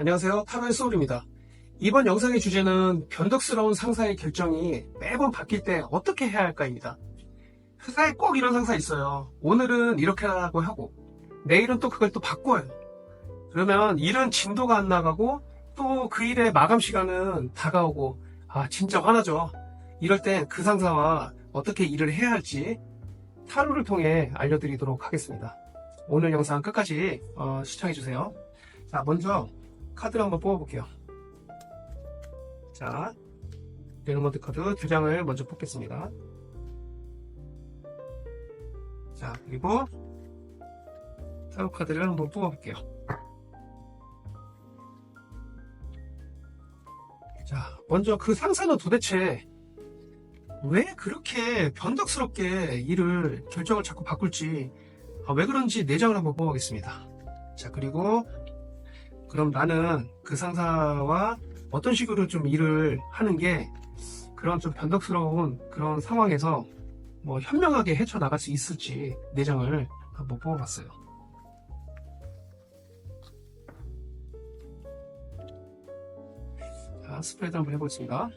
안녕하세요. 타로의 소울입니다. 이번 영상의 주제는 변덕스러운 상사의 결정이 매번 바뀔 때 어떻게 해야 할까입니다. 회사에 꼭 이런 상사 있어요. 오늘은 이렇게 하라고 하고, 내일은 또 그걸 또 바꿔요. 그러면 일은 진도가 안 나가고, 또 그 일의 마감 시간은 다가오고, 아, 진짜 화나죠. 이럴 땐 그 상사와 어떻게 일을 해야 할지 타로를 통해 알려드리도록 하겠습니다. 오늘 영상 끝까지 어, 시청해주세요. 자, 먼저 카드를 한번 뽑아볼게요. 자, 레노먼트 카드 두 장을 먼저 뽑겠습니다. 자, 그리고 타로 카드를 한번 뽑아볼게요. 자, 먼저 그 상사는 도대체 왜 그렇게 변덕스럽게 일을 결정을 자꾸 바꿀지 아, 왜 그런지 내장을 한번 뽑아보겠습니다. 자, 그리고 그럼 나는 그 상사와 어떤 식으로 좀 일을 하는 게 그런 좀 변덕스러운 그런 상황에서 뭐 현명하게 헤쳐나갈 수 있을지 내장을 한번 뽑아봤어요. 자, 스프레드 한번 해보겠습니다.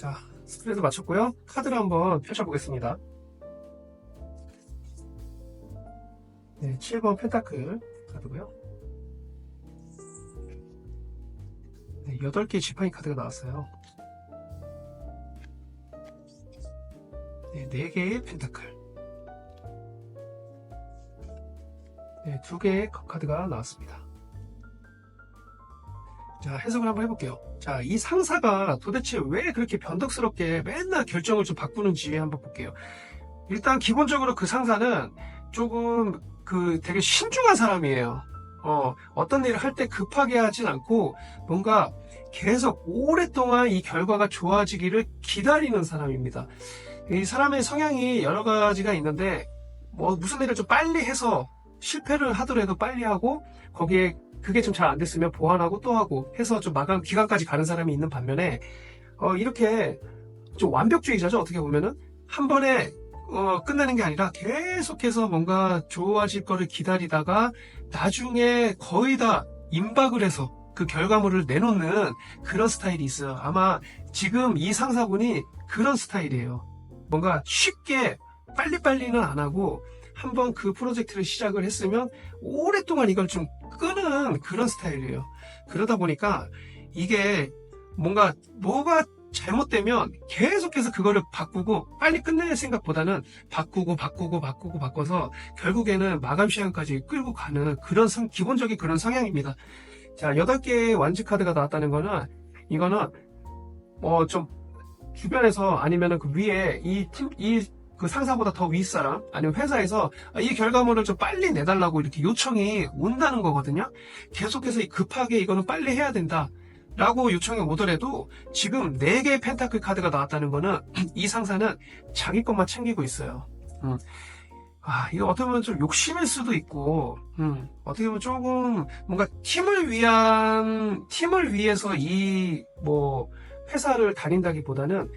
자, 스프레드 맞췄고요. 카드를 한번 펼쳐보겠습니다. 네, 7번 펜타클 카드고요. 네, 8개의 지팡이 카드가 나왔어요. 네, 4개의 펜타클. 네, 2개의 컵 카드가 나왔습니다. 자, 해석을 한번 해볼게요. 자, 이 상사가 도대체 왜 그렇게 변덕스럽게 맨날 결정을 좀 바꾸는지 한번 볼게요. 일단 기본적으로 그 상사는 조금 그 되게 신중한 사람이에요. 어, 어떤 일을 할 때 급하게 하진 않고 뭔가 계속 오랫동안 이 결과가 좋아지기를 기다리는 사람입니다. 이 사람의 성향이 여러 가지가 있는데 뭐 무슨 일을 좀 빨리 해서 실패를 하더라도 빨리 하고 거기에 그게 좀 잘 안 됐으면 보완하고 또 하고 해서 좀 마감 기간까지 가는 사람이 있는 반면에 어, 이렇게 좀 완벽주의자죠 어떻게 보면은 한 번에 어, 끝나는 게 아니라 계속해서 뭔가 좋아질 거를 기다리다가 나중에 거의 다 임박을 해서 그 결과물을 내놓는 그런 스타일이 있어요. 아마 지금 이 상사분이 그런 스타일이에요. 뭔가 쉽게 빨리빨리는 안 하고 한번 그 프로젝트를 시작을 했으면 오랫동안 이걸 좀 끄는 그런 스타일이에요. 그러다 보니까 이게 뭔가 뭐가 잘못되면 계속해서 그거를 바꾸고 빨리 끝낼 생각보다는 바꾸고 바꾸고 바꾸고 바꿔서 결국에는 마감 시간까지 끌고 가는 그런 성, 기본적인 그런 성향입니다. 자, 8개의 완지 카드가 나왔다는 거는 이거는 뭐 좀 주변에서 아니면은 그 위에 이 팀, 이 그 상사보다 더 윗사람 아니면 회사에서 이 결과물을 좀 빨리 내달라고 이렇게 요청이 온다는 거거든요. 계속해서 급하게 이거는 빨리 해야 된다. 라고 요청이 오더라도 지금 4개의 펜타클 카드가 나왔다는 거는 이 상사는 자기 것만 챙기고 있어요. 음. 아, 이거 어떻게 보면 좀 욕심일 수도 있고, 음, 어떻게 보면 조금 뭔가 팀을 위한, 팀을 위해서 이, 뭐, 회사를 다닌다기 보다는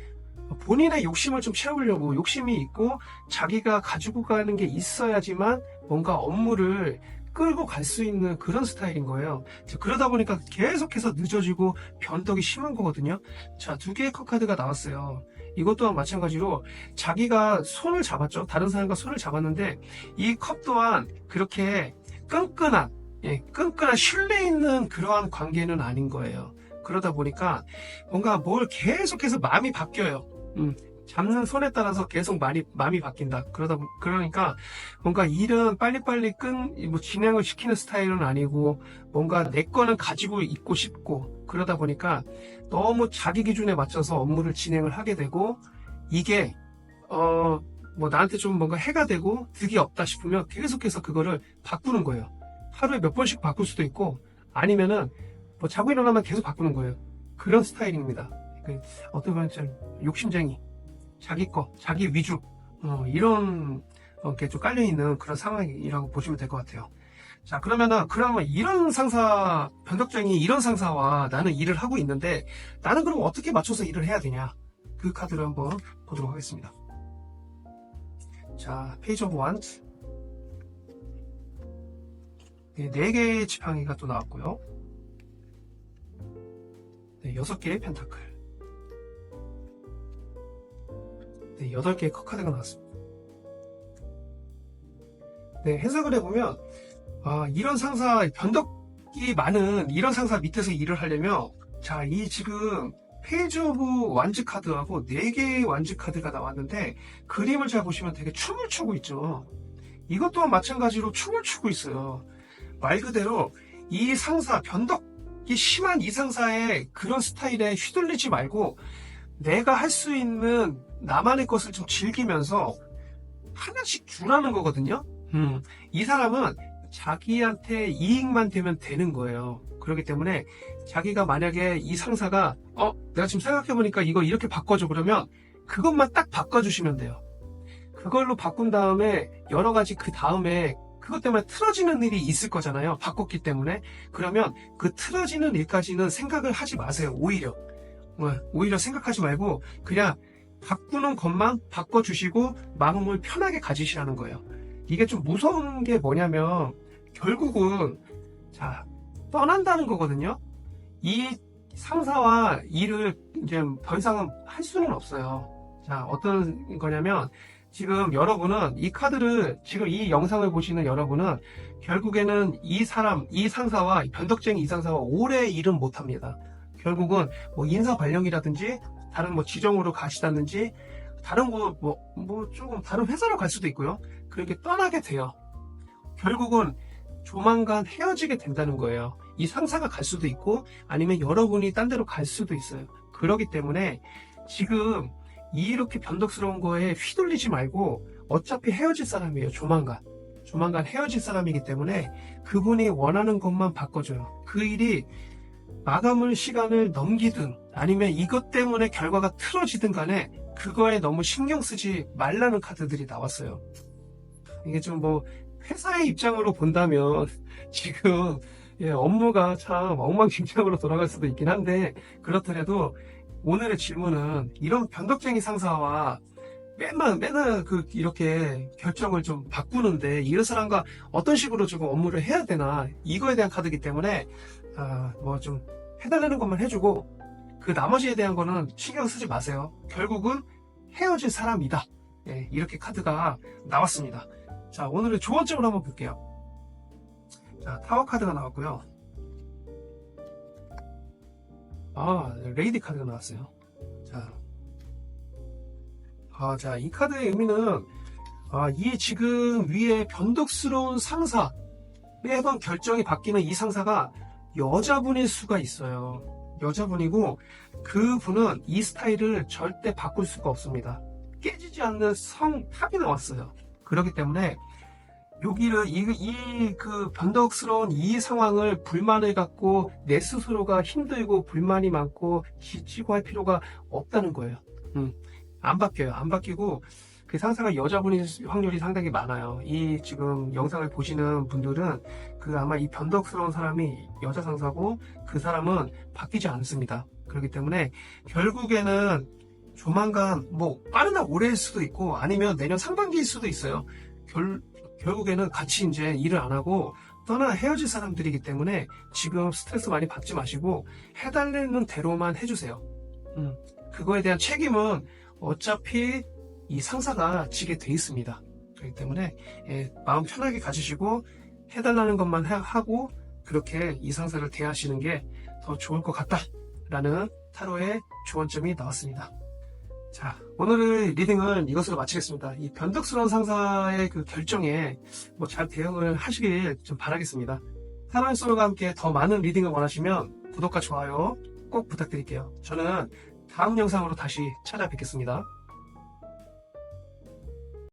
본인의 욕심을 좀 채우려고 욕심이 있고 자기가 가지고 가는 게 있어야지만 뭔가 업무를 끌고 갈 수 있는 그런 스타일인 거예요. 자, 그러다 보니까 계속해서 늦어지고 변덕이 심한 거거든요. 자, 두 개의 컵 카드가 나왔어요. 이것 또한 마찬가지로 자기가 손을 잡았죠. 다른 사람과 손을 잡았는데 이 컵 또한 그렇게 끈끈한, 예, 끈끈한 신뢰 있는 그러한 관계는 아닌 거예요. 그러다 보니까 뭔가 뭘 계속해서 마음이 바뀌어요. 음, 잡는 손에 따라서 계속 많이 마음이 바뀐다. 그러다 보- 그러니까 뭔가 일은 빨리빨리 끈, 뭐 진행을 시키는 스타일은 아니고 뭔가 내 거는 가지고 있고 싶고 그러다 보니까 너무 자기 기준에 맞춰서 업무를 진행을 하게 되고 이게 어 뭐 나한테 좀 뭔가 해가 되고 득이 없다 싶으면 계속해서 그거를 바꾸는 거예요. 하루에 몇 번씩 바꿀 수도 있고 아니면은 뭐 자고 일어나면 계속 바꾸는 거예요. 그런 스타일입니다. 그 어떻게 보면 좀 욕심쟁이, 자기 거, 자기 위주 어, 이런 이렇게 좀 깔려 있는 그런 상황이라고 보시면 될 것 같아요. 자, 그러면은, 그러면 이런 상사, 변덕쟁이 이런 상사와 나는 일을 하고 있는데, 나는 그럼 어떻게 맞춰서 일을 해야 되냐? 그 카드를 한번 보도록 하겠습니다. 자, 페이지 오브 원스. 네, 4개의 지팡이가 또 나왔고요. 네, 6개의 펜타클. 네, 8개의 컵카드가 나왔습니다. 네, 해석을 해보면, 아, 이런 상사, 변덕이 많은 이런 상사 밑에서 일을 하려면, 자, 이 지금 페이지 오브 완즈 카드하고 4개의 완즈 카드가 나왔는데, 그림을 잘 보시면 되게 춤을 추고 있죠. 이것 또한 마찬가지로 춤을 추고 있어요. 말 그대로 이 상사, 변덕이 심한 이 상사의 그런 스타일에 휘둘리지 말고, 내가 할 수 있는 나만의 것을 좀 즐기면서 하나씩 주라는 거거든요. 음, 이 사람은 자기한테 이익만 되면 되는 거예요. 그렇기 때문에 자기가 만약에 이 상사가 어 내가 지금 생각해보니까 이거 이렇게 바꿔줘 그러면 그것만 딱 바꿔주시면 돼요. 그걸로 바꾼 다음에 여러 가지 그 다음에 그것 때문에 틀어지는 일이 있을 거잖아요. 바꿨기 때문에 그러면 그 틀어지는 일까지는 생각을 하지 마세요. 오히려 어, 오히려 생각하지 말고 그냥 바꾸는 것만 바꿔주시고 마음을 편하게 가지시라는 거예요. 이게 좀 무서운 게 뭐냐면 결국은 자 떠난다는 거거든요. 이 상사와 일을 이제 더 이상은 할 수는 없어요. 자 어떤 거냐면 지금 여러분은 이 카드를 지금 이 영상을 보시는 여러분은 결국에는 이 사람 이 상사와 변덕쟁이 이 상사와 오래 일은 못합니다. 결국은 뭐 인사 발령이라든지 다른 뭐 지정으로 가시다든지 다른 뭐, 뭐, 뭐 조금 다른 회사로 갈 수도 있고요. 그렇게 떠나게 돼요. 결국은 조만간 헤어지게 된다는 거예요. 이 상사가 갈 수도 있고 아니면 여러분이 딴 데로 갈 수도 있어요. 그러기 때문에 지금 이렇게 변덕스러운 거에 휘둘리지 말고 어차피 헤어질 사람이에요. 조만간. 조만간 헤어질 사람이기 때문에 그분이 원하는 것만 바꿔줘요. 그 일이 마감을 시간을 넘기든 아니면 이것 때문에 결과가 틀어지든 간에 그거에 너무 신경 쓰지 말라는 카드들이 나왔어요. 이게 좀 뭐 회사의 입장으로 본다면 지금 예, 업무가 참 엉망진창으로 돌아갈 수도 있긴 한데 그렇더라도 오늘의 질문은 이런 변덕쟁이 상사와 맨날 맨날 그 이렇게 결정을 좀 바꾸는데 이런 사람과 어떤 식으로 조금 업무를 해야 되나 이거에 대한 카드이기 때문에 아, 뭐 좀 해달라는 것만 해주고 그 나머지에 대한 거는 신경 쓰지 마세요. 결국은 헤어질 사람이다. 예, 이렇게 카드가 나왔습니다. 자, 오늘의 조언점을 한번 볼게요. 자, 타워 카드가 나왔고요. 아, 레이디 카드가 나왔어요. 자, 아, 자, 이 카드의 의미는 아, 이 지금 위에 변덕스러운 상사 매번 결정이 바뀌는 이 상사가 여자분일 수가 있어요. 여자분이고 그 분은 이 스타일을 절대 바꿀 수가 없습니다. 깨지지 않는 성 탑이 나왔어요. 그렇기 때문에 여기를 이그 변덕스러운 이 상황을 불만을 갖고 내 스스로가 힘들고 불만이 많고 지치고 할 필요가 없다는 거예요. 음, 안 바뀌어요. 안 바뀌고 그 상사가 여자분일 확률이 상당히 많아요. 이 지금 영상을 보시는 분들은 그 아마 이 변덕스러운 사람이 여자 상사고 그 사람은 바뀌지 않습니다. 그렇기 때문에 결국에는 조만간 뭐 빠르나 올해일 수도 있고 아니면 내년 상반기일 수도 있어요. 결, 결국에는 같이 이제 일을 안 하고 떠나 헤어질 사람들이기 때문에 지금 스트레스 많이 받지 마시고 해달라는 대로만 해주세요. 음, 그거에 대한 책임은 어차피 이 상사가 지게 돼 있습니다. 그렇기 때문에 예, 마음 편하게 가지시고 해달라는 것만 하- 하고 그렇게 이 상사를 대하시는 게 더 좋을 것 같다라는 타로의 조언점이 나왔습니다. 자, 오늘의 리딩은 이것으로 마치겠습니다. 이 변덕스러운 상사의 그 결정에 뭐 잘 대응을 하시길 좀 바라겠습니다. 타로의 솔과 함께 더 많은 리딩을 원하시면 구독과 좋아요 꼭 부탁드릴게요. 저는 다음 영상으로 다시 찾아뵙겠습니다.